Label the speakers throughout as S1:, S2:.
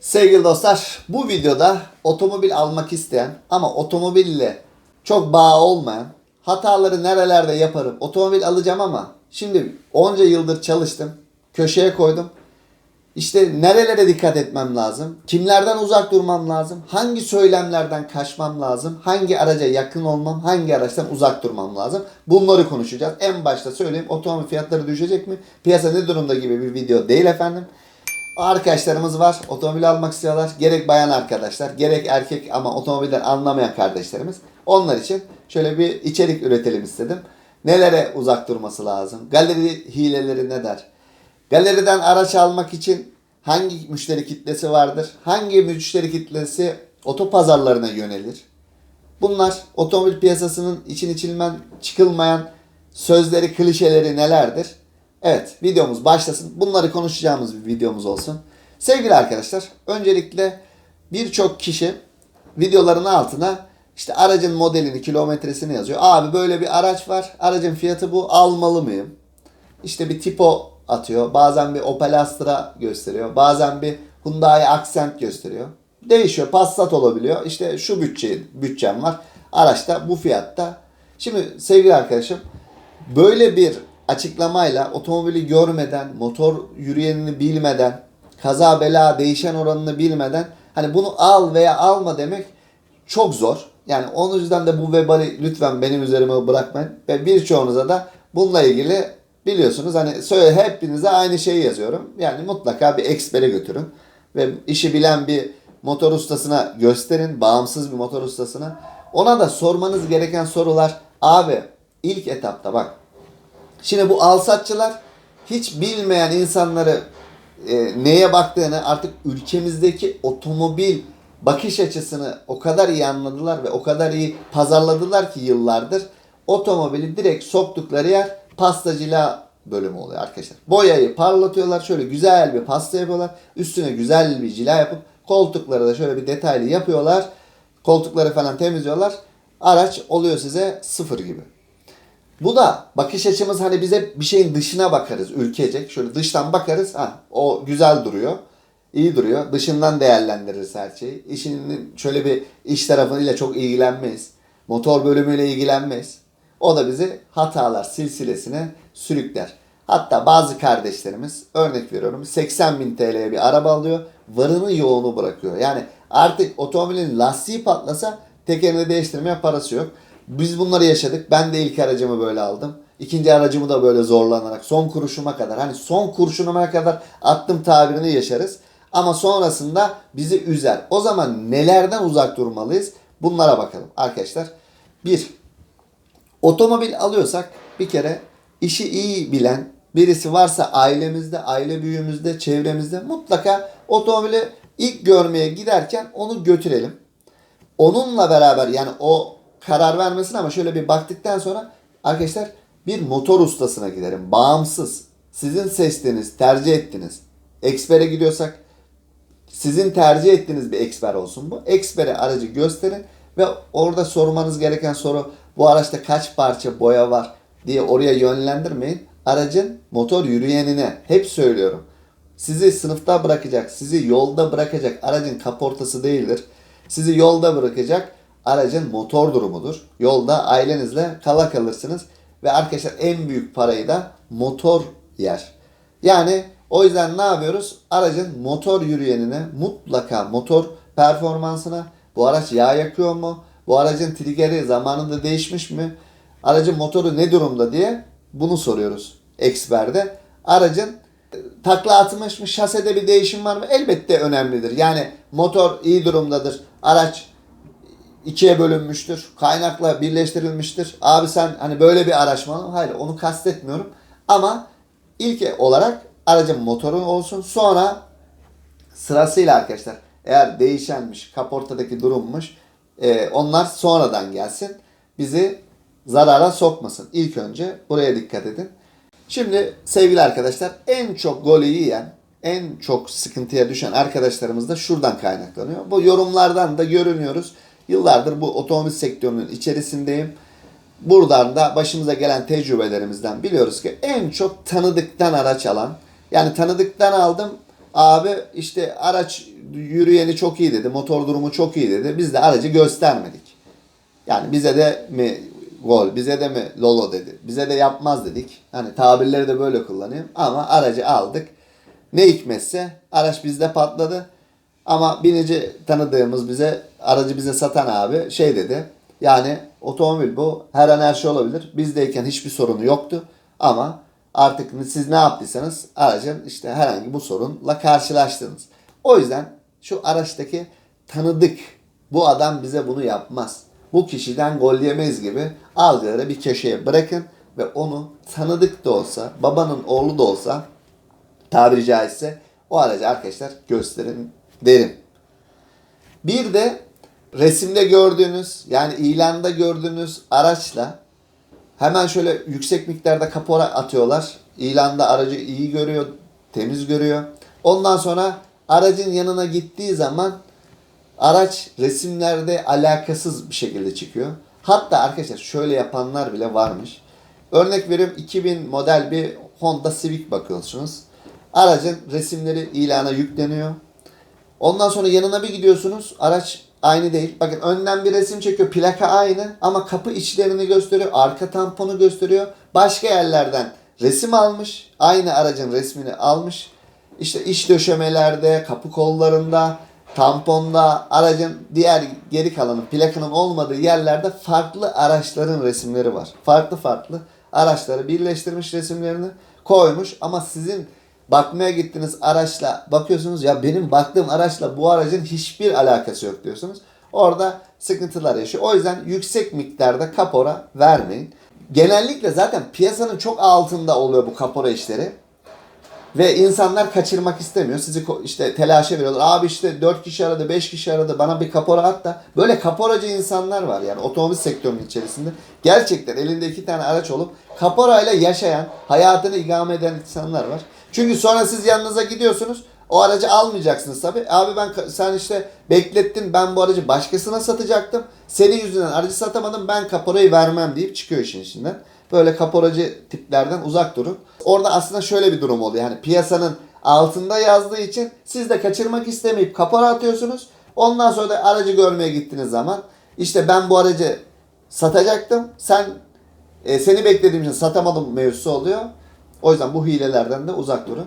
S1: Sevgili dostlar, bu videoda otomobil almak isteyen ama otomobille çok bağ olmayan, hataları nerelerde yaparım, otomobil alacağım ama şimdi onca yıldır çalıştım, köşeye koydum. İşte nerelere dikkat etmem lazım, kimlerden uzak durmam lazım, hangi söylemlerden kaçmam lazım, hangi araca yakın olmam, hangi araçtan uzak durmam lazım. Bunları konuşacağız. En başta söyleyeyim otomobil fiyatları düşecek mi? Piyasa ne durumda gibi bir video değil efendim. Arkadaşlarımız var. Otomobil almak istiyorlar. Gerek bayan arkadaşlar, gerek erkek ama otomobilden anlamayan kardeşlerimiz. Onlar için şöyle bir içerik üretelim istedim. Nelere uzak durması lazım? Galeri hileleri ne der? Galeriden araç almak için hangi müşteri kitlesi vardır? Hangi müşteri kitlesi otopazarlarına yönelir? Bunlar otomobil piyasasının için içilmen çıkılmayan sözleri, klişeleri nelerdir? Evet, videomuz başlasın. Bunları konuşacağımız bir videomuz olsun. Sevgili arkadaşlar, öncelikle birçok kişi videoların altına işte aracın modelini, kilometresini yazıyor. Abi böyle bir araç var. Aracın fiyatı bu. Almalı mıyım? İşte bir tipo atıyor. Bazen bir Opel Astra gösteriyor. Bazen bir Hyundai Accent gösteriyor. Değişiyor. Passat olabiliyor. İşte şu bütçe, bütçem var. Araçta bu fiyatta. Şimdi sevgili arkadaşım böyle bir açıklamayla otomobili görmeden, motor yürüyenini bilmeden, kaza bela değişen oranını bilmeden hani bunu al veya alma demek çok zor. Yani onun yüzden de bu vebali lütfen benim üzerime bırakmayın. Ve birçoğunuza da bununla ilgili biliyorsunuz hani söyle hepinize aynı şeyi yazıyorum. Yani mutlaka bir ekspere götürün. Ve işi bilen bir motor ustasına gösterin. Bağımsız bir motor ustasına. Ona da sormanız gereken sorular. Abi ilk etapta bak. Şimdi bu alsatçılar hiç bilmeyen insanları e, neye baktığını artık ülkemizdeki otomobil bakış açısını o kadar iyi anladılar ve o kadar iyi pazarladılar ki yıllardır otomobili direkt soktukları yer pastacılığa bölümü oluyor arkadaşlar. Boyayı parlatıyorlar. Şöyle güzel bir pasta yapıyorlar. Üstüne güzel bir cila yapıp koltukları da şöyle bir detaylı yapıyorlar. Koltukları falan temizliyorlar. Araç oluyor size sıfır gibi. Bu da bakış açımız hani bize bir şeyin dışına bakarız ülkecek. Şöyle dıştan bakarız. Ha, o güzel duruyor. iyi duruyor. Dışından değerlendiririz her şeyi. İşinin şöyle bir iş tarafıyla çok ilgilenmeyiz. Motor bölümüyle ilgilenmeyiz. O da bizi hatalar silsilesine sürükler. Hatta bazı kardeşlerimiz örnek veriyorum 80 bin TL'ye bir araba alıyor. Varını yoğunu bırakıyor. Yani artık otomobilin lastiği patlasa tekerini değiştirmeye parası yok. Biz bunları yaşadık. Ben de ilk aracımı böyle aldım. İkinci aracımı da böyle zorlanarak son kuruşuma kadar hani son kurşunuma kadar attım tabirini yaşarız. Ama sonrasında bizi üzer. O zaman nelerden uzak durmalıyız? Bunlara bakalım arkadaşlar. Bir, otomobil alıyorsak bir kere işi iyi bilen birisi varsa ailemizde, aile büyüğümüzde, çevremizde mutlaka otomobili ilk görmeye giderken onu götürelim. Onunla beraber yani o karar vermesin ama şöyle bir baktıktan sonra arkadaşlar bir motor ustasına giderim. Bağımsız. Sizin seçtiğiniz, tercih ettiğiniz ekspere gidiyorsak sizin tercih ettiğiniz bir eksper olsun bu. Ekspere aracı gösterin ve orada sormanız gereken soru bu araçta kaç parça boya var diye oraya yönlendirmeyin. Aracın motor yürüyenine hep söylüyorum. Sizi sınıfta bırakacak, sizi yolda bırakacak aracın kaportası değildir. Sizi yolda bırakacak aracın motor durumudur. Yolda ailenizle kala kalırsınız ve arkadaşlar en büyük parayı da motor yer. Yani o yüzden ne yapıyoruz? Aracın motor yürüyenine mutlaka motor performansına bu araç yağ yakıyor mu? Bu aracın triggeri zamanında değişmiş mi? Aracın motoru ne durumda diye bunu soruyoruz eksperde. Aracın e, takla atmış mı? Şasede bir değişim var mı? Elbette önemlidir. Yani motor iyi durumdadır. Araç ikiye bölünmüştür. Kaynakla birleştirilmiştir. Abi sen hani böyle bir araç mı? Hayır onu kastetmiyorum. Ama ilk olarak aracın motoru olsun. Sonra sırasıyla arkadaşlar eğer değişenmiş, kaportadaki durummuş e, onlar sonradan gelsin. Bizi zarara sokmasın. İlk önce buraya dikkat edin. Şimdi sevgili arkadaşlar en çok golü yiyen, en çok sıkıntıya düşen arkadaşlarımız da şuradan kaynaklanıyor. Bu yorumlardan da görünüyoruz. Yıllardır bu otomobil sektörünün içerisindeyim. Buradan da başımıza gelen tecrübelerimizden biliyoruz ki en çok tanıdıktan araç alan, yani tanıdıktan aldım Abi işte araç yürüyeni çok iyi dedi. Motor durumu çok iyi dedi. Biz de aracı göstermedik. Yani bize de mi gol, bize de mi lolo dedi. Bize de yapmaz dedik. Hani tabirleri de böyle kullanayım. Ama aracı aldık. Ne hikmetse araç bizde patladı. Ama binici tanıdığımız bize, aracı bize satan abi şey dedi. Yani otomobil bu. Her an her şey olabilir. Bizdeyken hiçbir sorunu yoktu. Ama artık siz ne yaptıysanız aracın işte herhangi bu sorunla karşılaştınız. O yüzden şu araçtaki tanıdık bu adam bize bunu yapmaz. Bu kişiden gol yemeyiz gibi algıları bir köşeye bırakın ve onu tanıdık da olsa, babanın oğlu da olsa tabiri caizse o aracı arkadaşlar gösterin derim. Bir de resimde gördüğünüz yani ilanda gördüğünüz araçla hemen şöyle yüksek miktarda kapora atıyorlar. İlanda aracı iyi görüyor, temiz görüyor. Ondan sonra aracın yanına gittiği zaman araç resimlerde alakasız bir şekilde çıkıyor. Hatta arkadaşlar şöyle yapanlar bile varmış. Örnek veriyorum 2000 model bir Honda Civic bakıyorsunuz. Aracın resimleri ilana yükleniyor. Ondan sonra yanına bir gidiyorsunuz. Araç aynı değil. Bakın önden bir resim çekiyor. Plaka aynı ama kapı içlerini gösteriyor. Arka tamponu gösteriyor. Başka yerlerden resim almış. Aynı aracın resmini almış. İşte iç döşemelerde, kapı kollarında, tamponda, aracın diğer geri kalanı plakanın olmadığı yerlerde farklı araçların resimleri var. Farklı farklı araçları birleştirmiş resimlerini koymuş ama sizin bakmaya gittiğiniz araçla bakıyorsunuz ya benim baktığım araçla bu aracın hiçbir alakası yok diyorsunuz. Orada sıkıntılar yaşıyor. O yüzden yüksek miktarda kapora vermeyin. Genellikle zaten piyasanın çok altında oluyor bu kapora işleri. Ve insanlar kaçırmak istemiyor. Sizi işte telaşa veriyorlar. Abi işte 4 kişi aradı, 5 kişi aradı. Bana bir kapora at da. Böyle kaporacı insanlar var yani otomobil sektörünün içerisinde. Gerçekten elinde iki tane araç olup kaporayla yaşayan, hayatını ikame eden insanlar var. Çünkü sonra siz yanınıza gidiyorsunuz. O aracı almayacaksınız tabii. Abi ben sen işte beklettin ben bu aracı başkasına satacaktım. Senin yüzünden aracı satamadım ben kaporayı vermem deyip çıkıyor işin içinden. Böyle kaporacı tiplerden uzak durun. Orada aslında şöyle bir durum oluyor. Yani piyasanın altında yazdığı için siz de kaçırmak istemeyip kapora atıyorsunuz. Ondan sonra da aracı görmeye gittiğiniz zaman işte ben bu aracı satacaktım. Sen e, seni beklediğim için satamadım mevzusu oluyor. O yüzden bu hilelerden de uzak durun.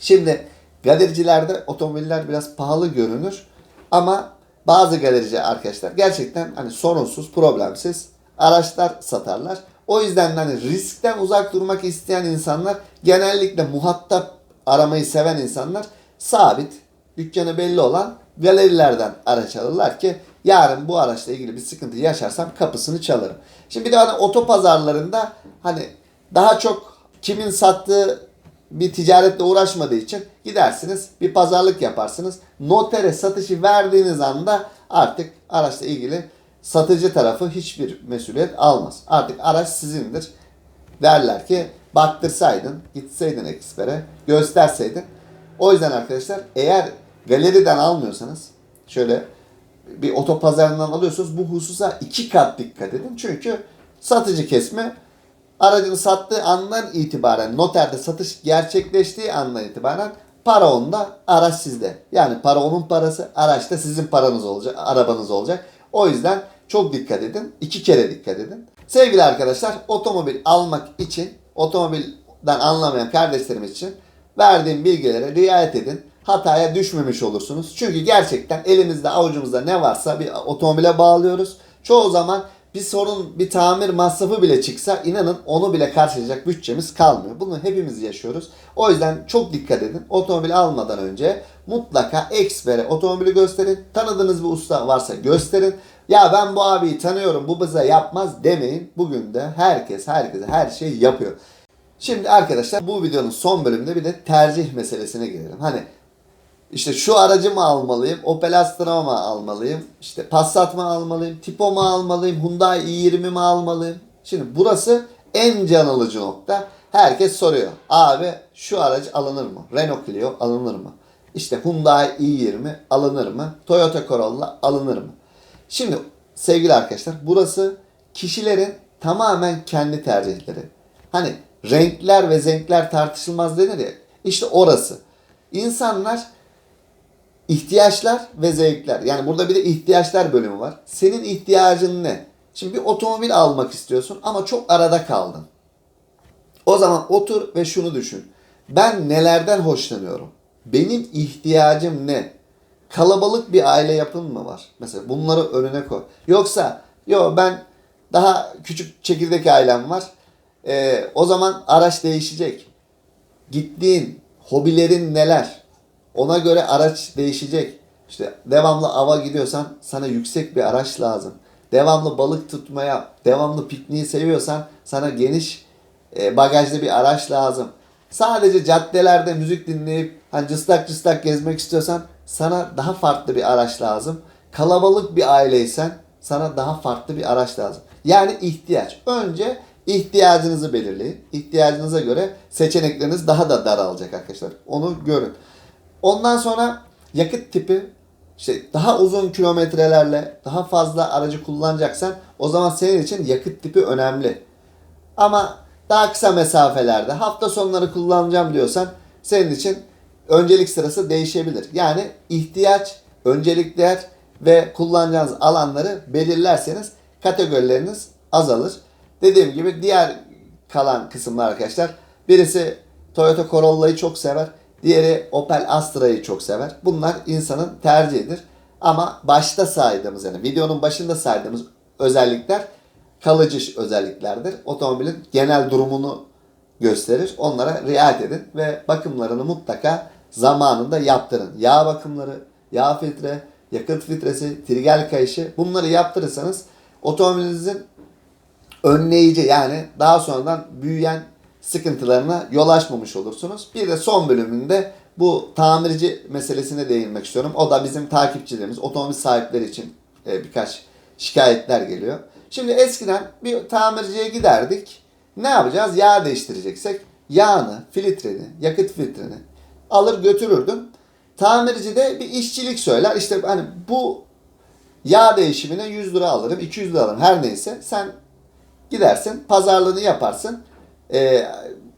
S1: Şimdi galericilerde otomobiller biraz pahalı görünür ama bazı galerici arkadaşlar gerçekten hani sorunsuz, problemsiz araçlar satarlar. O yüzden de hani riskten uzak durmak isteyen insanlar genellikle muhatap aramayı seven insanlar sabit, dükkanı belli olan galerilerden araç alırlar ki yarın bu araçla ilgili bir sıkıntı yaşarsam kapısını çalarım. Şimdi bir de hani otopazarlarında hani daha çok kimin sattığı bir ticaretle uğraşmadığı için gidersiniz bir pazarlık yaparsınız. Notere satışı verdiğiniz anda artık araçla ilgili satıcı tarafı hiçbir mesuliyet almaz. Artık araç sizindir. Derler ki baktırsaydın, gitseydin ekspere, gösterseydin. O yüzden arkadaşlar eğer galeriden almıyorsanız şöyle bir otopazarından alıyorsunuz bu hususa iki kat dikkat edin. Çünkü satıcı kesme aracını sattığı andan itibaren noterde satış gerçekleştiği andan itibaren para onda, araç sizde. Yani para onun parası, araç da sizin paranız olacak, arabanız olacak. O yüzden çok dikkat edin. iki kere dikkat edin. Sevgili arkadaşlar, otomobil almak için, otomobilden anlamayan kardeşlerimiz için verdiğim bilgilere riayet edin. Hataya düşmemiş olursunuz. Çünkü gerçekten elimizde avucumuzda ne varsa bir otomobile bağlıyoruz. Çoğu zaman bir sorun, bir tamir masrafı bile çıksa inanın onu bile karşılayacak bütçemiz kalmıyor. Bunu hepimiz yaşıyoruz. O yüzden çok dikkat edin. Otomobil almadan önce mutlaka ekspere otomobili gösterin. Tanıdığınız bir usta varsa gösterin. Ya ben bu abiyi tanıyorum bu bize yapmaz demeyin. Bugün de herkes herkese her şeyi yapıyor. Şimdi arkadaşlar bu videonun son bölümünde bir de tercih meselesine gelelim. Hani işte şu aracı mı almalıyım, Opel Astra mı almalıyım, işte Passat mı almalıyım, Tipo mu almalıyım, Hyundai i20 mi almalıyım? Şimdi burası en can alıcı nokta. Herkes soruyor. Abi şu aracı alınır mı? Renault Clio alınır mı? İşte Hyundai i20 alınır mı? Toyota Corolla alınır mı? Şimdi sevgili arkadaşlar burası kişilerin tamamen kendi tercihleri. Hani renkler ve zenkler tartışılmaz denir ya. İşte orası. İnsanlar ihtiyaçlar ve zevkler. Yani burada bir de ihtiyaçlar bölümü var. Senin ihtiyacın ne? Şimdi bir otomobil almak istiyorsun ama çok arada kaldın. O zaman otur ve şunu düşün. Ben nelerden hoşlanıyorum? Benim ihtiyacım ne? Kalabalık bir aile yapın mı var? Mesela bunları önüne koy. Yoksa yo ben daha küçük çekirdek ailem var. Ee, o zaman araç değişecek. Gittiğin hobilerin neler? Ona göre araç değişecek. İşte devamlı ava gidiyorsan sana yüksek bir araç lazım. Devamlı balık tutmaya, devamlı pikniği seviyorsan sana geniş e, bagajlı bir araç lazım. Sadece caddelerde müzik dinleyip hani cıstak cıstak gezmek istiyorsan sana daha farklı bir araç lazım. Kalabalık bir aileysen sana daha farklı bir araç lazım. Yani ihtiyaç. Önce ihtiyacınızı belirleyin. İhtiyacınıza göre seçenekleriniz daha da daralacak arkadaşlar. Onu görün. Ondan sonra yakıt tipi işte daha uzun kilometrelerle daha fazla aracı kullanacaksan o zaman senin için yakıt tipi önemli. Ama daha kısa mesafelerde hafta sonları kullanacağım diyorsan senin için öncelik sırası değişebilir. Yani ihtiyaç, öncelikler ve kullanacağınız alanları belirlerseniz kategorileriniz azalır. Dediğim gibi diğer kalan kısımlar arkadaşlar birisi Toyota Corolla'yı çok sever. Diğeri Opel Astra'yı çok sever. Bunlar insanın tercihidir. Ama başta saydığımız yani videonun başında saydığımız özellikler kalıcı özelliklerdir. Otomobilin genel durumunu gösterir. Onlara riayet edin ve bakımlarını mutlaka zamanında yaptırın. Yağ bakımları, yağ filtre, yakıt filtresi, trigel kayışı bunları yaptırırsanız otomobilinizin önleyici yani daha sonradan büyüyen sıkıntılarına yol açmamış olursunuz. Bir de son bölümünde bu tamirci meselesine değinmek istiyorum. O da bizim takipçilerimiz, otomobil sahipleri için e, birkaç şikayetler geliyor. Şimdi eskiden bir tamirciye giderdik. Ne yapacağız? Yağ değiştireceksek yağını, filtreni, yakıt filtreni alır götürürdüm. Tamirci de bir işçilik söyler. İşte hani bu yağ değişimine 100 lira alırım, 200 lira alırım her neyse. Sen gidersin, pazarlığını yaparsın. E,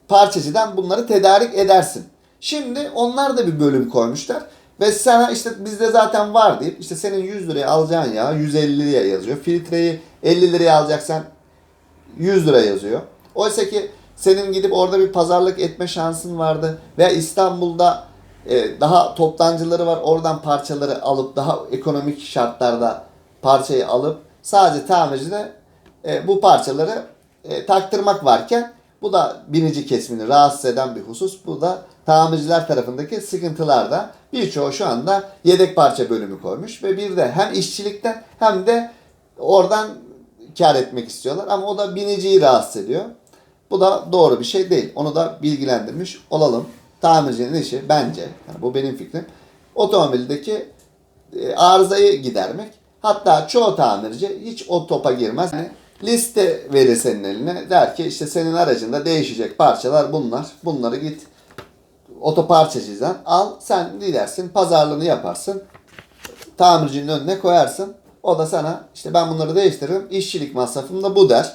S1: parçacıdan bunları tedarik edersin. Şimdi onlar da bir bölüm koymuşlar. Ve sana işte bizde zaten var deyip işte senin 100 liraya alacağın yağ 150 liraya yazıyor. Filtreyi 50 liraya alacaksan 100 lira yazıyor. Oysa ki senin gidip orada bir pazarlık etme şansın vardı. Veya İstanbul'da e, daha toptancıları var. Oradan parçaları alıp daha ekonomik şartlarda parçayı alıp sadece tamircide e, bu parçaları e, taktırmak varken bu da binici kesimini rahatsız eden bir husus. Bu da tamirciler tarafındaki sıkıntılarda birçoğu şu anda yedek parça bölümü koymuş ve bir de hem işçilikten hem de oradan kar etmek istiyorlar ama o da biniciyi rahatsız ediyor. Bu da doğru bir şey değil. Onu da bilgilendirmiş olalım. Tamircinin işi bence, yani bu benim fikrim, otomobildeki e, arızayı gidermek. Hatta çoğu tamirci hiç o topa girmez. Yani liste verir senin eline. Der ki işte senin aracında değişecek parçalar bunlar. Bunları git otoparçacıdan al. Sen gidersin pazarlığını yaparsın. Tamircinin önüne koyarsın. O da sana işte ben bunları değiştiririm. İşçilik masrafım da bu der.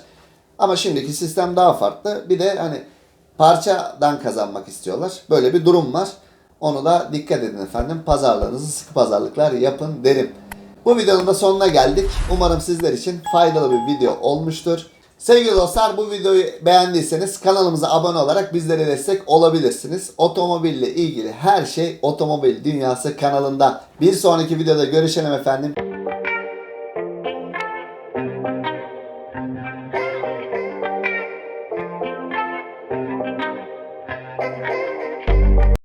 S1: Ama şimdiki sistem daha farklı. Bir de hani parçadan kazanmak istiyorlar. Böyle bir durum var. Onu da dikkat edin efendim. Pazarlarınızı sıkı pazarlıklar yapın derim. Bu videonun da sonuna geldik. Umarım sizler için faydalı bir video olmuştur. Sevgili dostlar bu videoyu beğendiyseniz kanalımıza abone olarak bizlere destek olabilirsiniz. Otomobille ilgili her şey Otomobil Dünyası kanalında. Bir sonraki videoda görüşelim efendim.